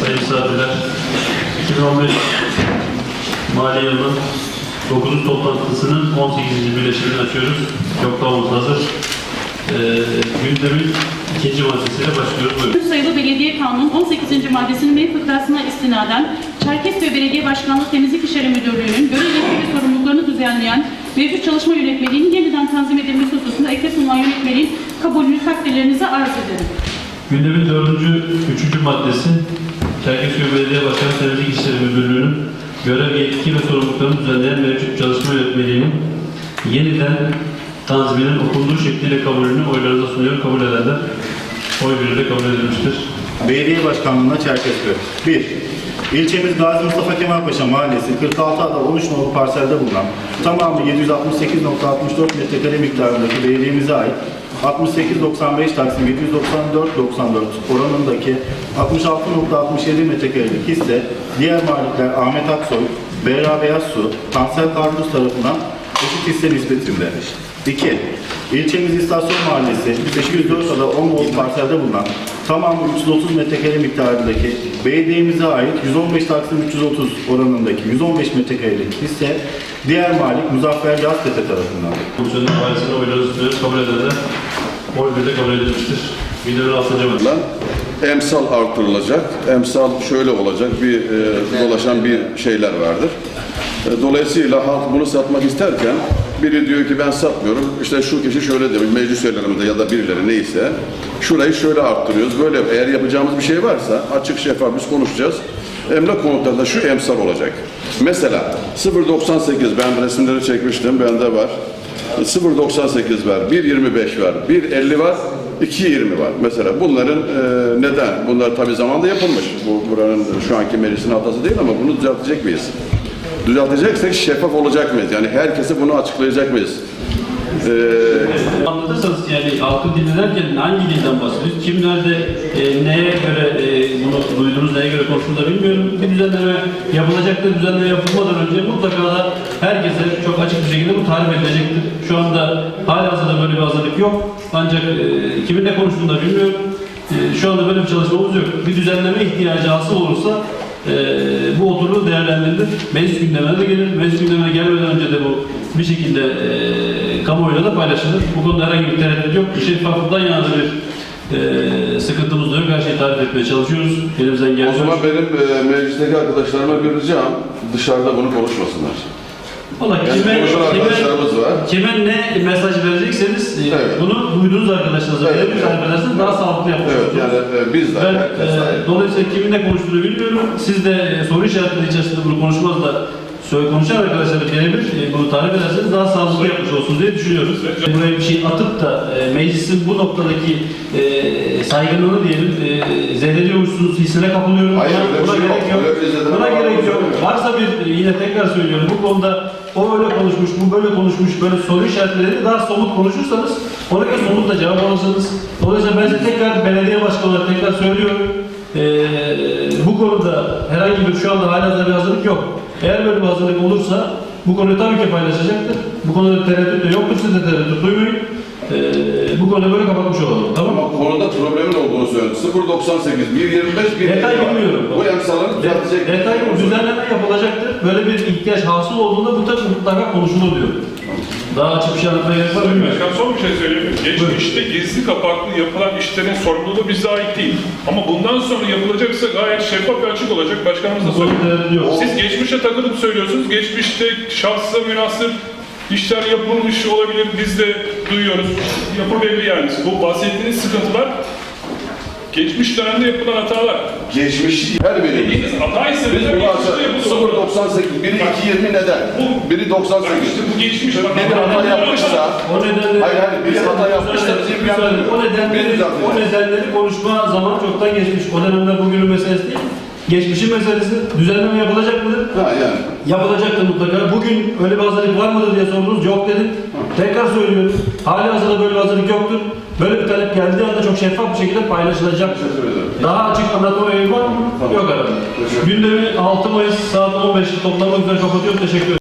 Sayın misafirler, 2015 Mali yılının 9. toplantısının 18. birleşimini açıyoruz. Yoklamamız hazır. Ee, gündemin ikinci maddesiyle başlıyoruz. Buyurun. sayılı Belediye Kanunu 18. maddesinin B fıkrasına istinaden Çerkezköy Belediye Başkanlığı Temizlik İşleri Müdürlüğü'nün görev ve sorumluluklarını düzenleyen mevcut çalışma yönetmeliğinin yeniden tanzim edilmesi hususunda ekle sunulan yönetmeliğin kabulünü takdirlerinize arz ederim. Gündemin dördüncü, üçüncü maddesi Çerkezköy Belediye Başkanı Temizlik İşleri Müdürlüğü'nün görev yetki ve sorumluluklarını düzenleyen mevcut çalışma yönetmeliğinin yeniden tanziminin okunduğu şekliyle kabulünü oylarınıza sunuyorum. Kabul edenler oy birliğiyle kabul edilmiştir. Belediye Başkanlığı'na Çerkezköy. 1. İlçemiz Gazi Mustafa Kemal Paşa Mahallesi 46 ada 13 nolu parselde bulunan tamamı 768.64 metrekare miktarındaki belediyemize ait 68.95 taksim 794.94 oranındaki 66.67 metrekarelik hisse diğer malikler Ahmet Aksoy, Berra Beyazsu, Tansel Karpuz tarafından eşit hisse nispetinde. 2. İlçemiz İstasyon Mahallesi 804 ada 10 nolu parselde bulunan tamamı 330 metrekare miktarındaki belediyemize ait 115 taksim 330 oranındaki 115 metrekarelik hisse diğer malik Muzaffer Yaztepe tarafından. Komisyonun faiziyle oylarınızı sunuyorum. Kabul edenler oy birliğiyle kabul edilmiştir. Altıncı madde. Lan emsal artırılacak. Emsal şöyle olacak bir e, dolaşan bir şeyler vardır. E, dolayısıyla halk bunu satmak isterken biri diyor ki ben satmıyorum. İşte şu kişi şöyle demiş meclis üyelerimize ya da birileri neyse şurayı şöyle arttırıyoruz. Böyle eğer yapacağımız bir şey varsa açık şeffaf biz konuşacağız. Emlak konutlarında şu emsal olacak. Mesela 0.98 ben resimleri çekmiştim bende var. 0.98 var, 1.25 var, 1.50 var, 2.20 var. Mesela bunların e, neden? Bunlar tabii zamanda yapılmış. Bu buranın şu anki meclisin hatası değil ama bunu düzeltecek miyiz? Düzelteceksek şeffaf olacak mıyız? Yani herkese bunu açıklayacak mıyız? E, Anlatırsanız yani halkı dinlerken hangi dilden bahsediyoruz? Kim nerede, e, neye göre e, bunu duydunuz, neye göre konuştuğunu da bilmiyorum. Bir düzenleme yapılacaktır. Düzenleme yapılmadan önce mutlaka da herkese çok açık bir şekilde bu tarif edilecektir. Şu anda halihazırda böyle bir hazırlık yok. Ancak e, kimin ne konuştuğunu da bilmiyorum. E, şu anda böyle bir çalışmamız yok. Bir düzenleme ihtiyacı hasıl olursa e, bu oturulur değerlendirilir. Meclis gündemine de gelir. Meclis gündemine gelmeden önce de bu bir şekilde e, kamuoyuyla da paylaşılır. Bu konuda herhangi bir tereddüt yok. Şeffaflıktan yana da bir e, sıkıntımız da yok. Her şeyi tarif etmeye çalışıyoruz. Elimizden o geldiğince. zaman benim e, meclisteki arkadaşlarıma bir ricam dışarıda bunu konuşmasınlar. Valla Yani kime, kime, kime ne mesaj verecekseniz e, Evet. bunu duyduğunuz arkadaşlarınıza Evet. verebilir arkadaşlarınız daha sağlıklı yapmış Evet yani e, biz de Ben e, dolayısıyla kimin ne konuştuğunu bilmiyorum. Siz de e, soru işaretleri içerisinde bunu konuşmaz da söyle konuşan arkadaşlara birebir e, bunu tarif ederseniz daha sağlıklı yapmış olsun diye düşünüyoruz. Buraya bir şey atıp da e, meclisin bu noktadaki e, saygınlığını diyelim e, zedeliyormuşsunuz hissine kapılıyorum. Hayır, Buna- buna şey gerek yok. Buna gerek yok. Varsa bir yine tekrar söylüyorum bu konuda o öyle konuşmuş, bu böyle konuşmuş, böyle soru işaretleri daha somut konuşursanız ona göre somut da cevap alırsınız. Dolayısıyla ben size tekrar belediye başkanı olarak tekrar söylüyorum. Ee, bu konuda herhangi bir şu anda hala bir hazırlık yok. Eğer böyle bir hazırlık olursa bu konuyu tabii ki paylaşacaktır. Bu konuda tereddüt de yoktur. Siz de tereddüt duymayın. Ee, bu konuyu böyle kapatmış olalım. Tamam mı? Ama konuda problemin olduğunu söyledi. 0.98, 1.25, 1.50 Detay bilmiyorum. Bu emsalları düzeltecek. Detay düzenleme yapılacaktır. Böyle bir ihtiyaç hasıl olduğunda bu tabii mutlaka konuşulur diyor. Daha açık bir şey anlatmaya gerek var mı bilmiyorum. Başkan son bir şey söyleyeyim. mi? Geçmişte gizli kapaklı yapılan işlerin sorumluluğu bize ait değil. Ama bundan sonra yapılacaksa gayet şeffaf ve açık olacak. Başkanımız da konuda yok. Siz geçmişe takılıp söylüyorsunuz. Geçmişte şahsa münasır işler yapılmış olabilir. Biz de duyuyoruz. Yapı belli yani. Bu bahsettiğiniz sıkıntılar geçmiş dönemde yapılan hatalar. Geçmiş her biri. Hata ise Biz bunu açalım. 0.98, biri 2.20 neden? Bu- Biri 98. İşte bu geçmiş. Biri hata yapmışsa, O nedenle Hayır, hayır, biri hata yapmışsa bizi ilgilendirmiyor. O nedenleri, o nedenleri konuşma zaman çoktan geçmiş. O dönemde bugünün meselesi değil. Geçmişin meselesi. Düzenleme yapılacak mıdır? Ha yani. Yapılacaktır mutlaka. Bugün öyle bir hazırlık var mıdır diye sordunuz. Yok dedim. Tekrar söylüyorum. Hali hazırda böyle bir hazırlık yoktur. Böyle bir talep geldiği anda çok şeffaf bir şekilde paylaşılacaktır. Daha açık anlatma yayın var mı? Tamam. Yok herhalde. Gündemi 6 Mayıs saat 15'te toplamak üzere kapatıyorum. Teşekkür ederim.